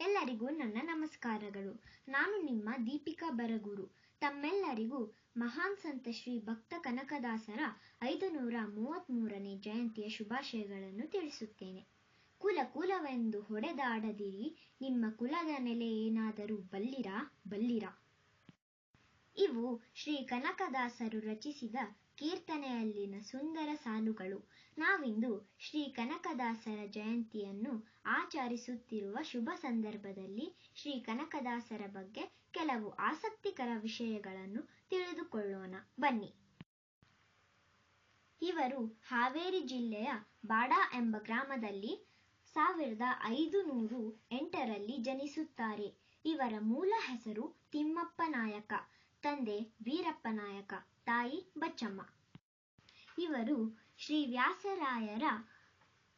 ಎಲ್ಲರಿಗೂ ನನ್ನ ನಮಸ್ಕಾರಗಳು. ನಾನು ನಿಮ್ಮ ದೀಪಿಕಾ ಬರಗೂರು. ತಮ್ಮೆಲ್ಲರಿಗೂ ಮಹಾನ್ ಸಂತ ಶ್ರೀ ಭಕ್ತ ಕನಕದಾಸರ ಐದು ನೂರ ಮೂವತ್ತ್ಮೂರನೇ ಜಯಂತಿಯ ಶುಭಾಶಯಗಳನ್ನು ತಿಳಿಸುತ್ತೇನೆ. ಕುಲ ಕುಲವೆಂದು ಹೊಡೆದಾಡದಿರಿ. ನಿಮ್ಮ ಕುಲದ ನೆಲೆ ಏನಾದರೂ ಬಲ್ಲಿರಾ? ಬಲ್ಲಿರಾ? ಇವು ಶ್ರೀ ಕನಕದಾಸರು ರಚಿಸಿದ ಕೀರ್ತನೆಯಲ್ಲಿನ ಸುಂದರ ಸಾಲುಗಳು. ನಾವಿಂದು ಶ್ರೀ ಕನಕದಾಸರ ಜಯಂತಿಯನ್ನು ಆಚರಿಸುತ್ತಿರುವ ಶುಭ ಸಂದರ್ಭದಲ್ಲಿ ಶ್ರೀ ಕನಕದಾಸರ ಬಗ್ಗೆ ಕೆಲವು ಆಸಕ್ತಿಕರ ವಿಷಯಗಳನ್ನು ತಿಳಿದುಕೊಳ್ಳೋಣ. ಬನ್ನಿ. ಇವರು ಹಾವೇರಿ ಜಿಲ್ಲೆಯ ಬಾಡಾ ಎಂಬ ಗ್ರಾಮದಲ್ಲಿ ಸಾವಿರದ ಐದು ನೂರು ಎಂಟರಲ್ಲಿ ಜನಿಸುತ್ತಾರೆ. ಇವರ ಮೂಲ ಹೆಸರು ತಿಮ್ಮಪ್ಪ ನಾಯಕ, ತಂದೆ ವೀರಪ್ಪ ನಾಯಕ, ತಾಯಿ ಬಚ್ಚಮ್ಮ. ಇವರು ಶ್ರೀ ವ್ಯಾಸರಾಯರ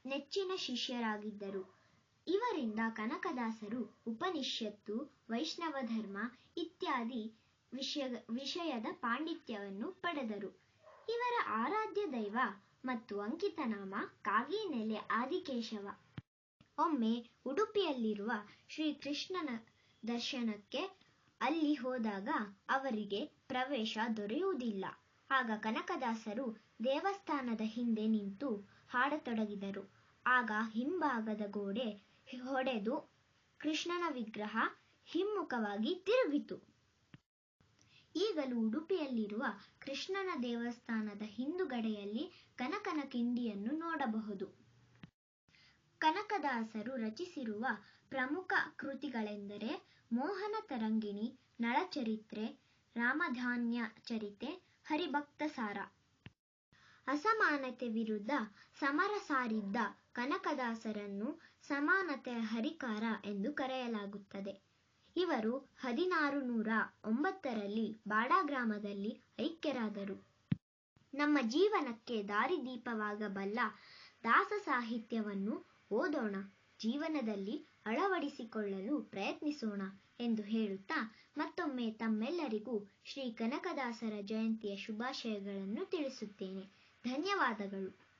ನೆಚ್ಚಿನ ಶಿಷ್ಯರಾಗಿದ್ದರು. ಇವರಿಂದ ಕನಕದಾಸರು ಉಪನಿಷತ್ತು, ವೈಷ್ಣವ ಧರ್ಮ ಇತ್ಯಾದಿ ವಿಷಯ, ವಿಷಯದ ಪಾಂಡಿತ್ಯವನ್ನು ಪಡೆದರು. ಇವರ ಆರಾಧ್ಯ ದೈವ ಮತ್ತು ಅಂಕಿತನಾಮ ಕಾಗಿನೆಲೆ ಆದಿಕೇಶವ. ಒಮ್ಮೆ ಉಡುಪಿಯಲ್ಲಿರುವ ಶ್ರೀ ಕೃಷ್ಣನ ದರ್ಶನಕ್ಕೆ ಅಲ್ಲಿ ಹೋದಾಗ ಅವರಿಗೆ ಪ್ರವೇಶ ದೊರೆಯುವುದಿಲ್ಲ. ಆಗ ಕನಕದಾಸರು ದೇವಸ್ಥಾನದ ಹಿಂದೆ ನಿಂತು ಹಾಡತೊಡಗಿದರು. ಆಗ ಹಿಂಭಾಗದ ಗೋಡೆ ಹೊಡೆದು ಕೃಷ್ಣನ ವಿಗ್ರಹ ಹಿಮ್ಮುಖವಾಗಿ ತಿರುಗಿತು. ಈಗಲೂ ಉಡುಪಿಯಲ್ಲಿರುವ ಕೃಷ್ಣನ ದೇವಸ್ಥಾನದ ಹಿಂದುಗಡೆಯಲ್ಲಿ ಕನಕನ ಕಿಂಡಿಯನ್ನು ನೋಡಬಹುದು. ಕನಕದಾಸರು ರಚಿಸಿರುವ ಪ್ರಮುಖ ಕೃತಿಗಳೆಂದರೆ ಮೋಹನ ತರಂಗಿಣಿ, ನಳಚರಿತ್ರೆ, ರಾಮಧಾನ್ಯ ಚರಿತೆ ಹರಿಭಕ್ತ ಸಾರ ಅಸಮಾನತೆ ವಿರುದ್ಧ ಸಮರ ಸಾರಿದ್ದ ಕನಕದಾಸರನ್ನು ಸಮಾನತೆಯ ಹರಿಕಾರ ಎಂದು ಕರೆಯಲಾಗುತ್ತದೆ. ಇವರು ಹದಿನಾರು ನೂರ ಒಂಬತ್ತರಲ್ಲಿ ಬಾಡಾ ಗ್ರಾಮದಲ್ಲಿ ಐಕ್ಯರಾದರು. ನಮ್ಮ ಜೀವನಕ್ಕೆ ದಾರಿದೀಪವಾಗಬಲ್ಲ ದಾಸ ಸಾಹಿತ್ಯವನ್ನು ಓದೋಣ. ಜೀವನದಲ್ಲಿ ಅಳವಡಿಸಿಕೊಳ್ಳಲು ಪ್ರಯತ್ನಿಸೋಣ ಎಂದು ಹೇಳುತ್ತಾ ಮತ್ತೊಮ್ಮೆ ತಮ್ಮೆಲ್ಲರಿಗೂ ಶ್ರೀ ಕನಕದಾಸರ ಜಯಂತಿಯ ಶುಭಾಶಯಗಳನ್ನು ತಿಳಿಸುತ್ತೇನೆ. ಧನ್ಯವಾದಗಳು.